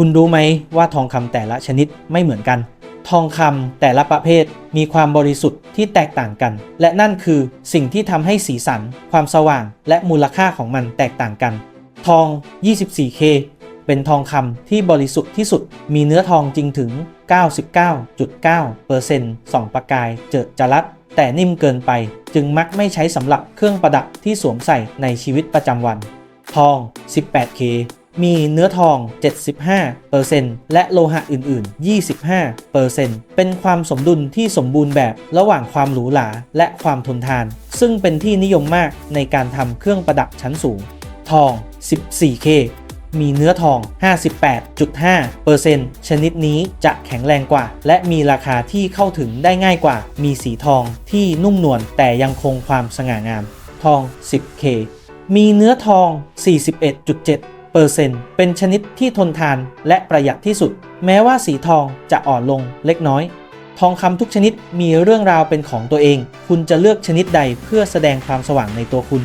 คุณรู้ไหมว่าทองคำแต่ละชนิดไม่เหมือนกัน ทองคำแต่ละประเภทมีความบริสุทธิ์ที่แตกต่างกัน และนั่นคือสิ่งที่ทำให้สีสัน ความสว่าง และมูลค่าของมันแตกต่างกัน ทอง 24K เป็นทองคำที่บริสุทธิ์ที่สุด มีเนื้อทองจริงถึง 99.9%ส่องประกายเจิดจรัสแต่นิ่มเกินไปจึงมักไม่ใช้สำหรับเครื่องประดับที่สวมใส่ในชีวิตประจำวัน ทอง 18K มีเนื้อทอง 75%และโลหะอื่น ๆ 25%เป็นความสมดุลที่สมบูรณ์แบบระหว่างความหรูหราและความทนทาน ซึ่งเป็นที่นิยมมากในการทำเครื่องประดับชั้นสูง ทอง 14K มีเนื้อทอง 58.5%ชนิดนี้จะแข็งแรงกว่า และมีราคาที่เข้าถึงได้ง่ายกว่า มีสีทองที่นุ่มนวลแต่ยังคงความสง่างาม ทอง 10K มีเนื้อทอง 41.7 เป็นชนิดที่ทนทานและประหยัดที่สุด แม้ว่าสีทองจะอ่อนลงเล็กน้อย ทองคำทุกชนิดมีเรื่องราวเป็นของตัวเอง คุณจะเลือกชนิดใดเพื่อแสดงความสว่างในตัวคุณ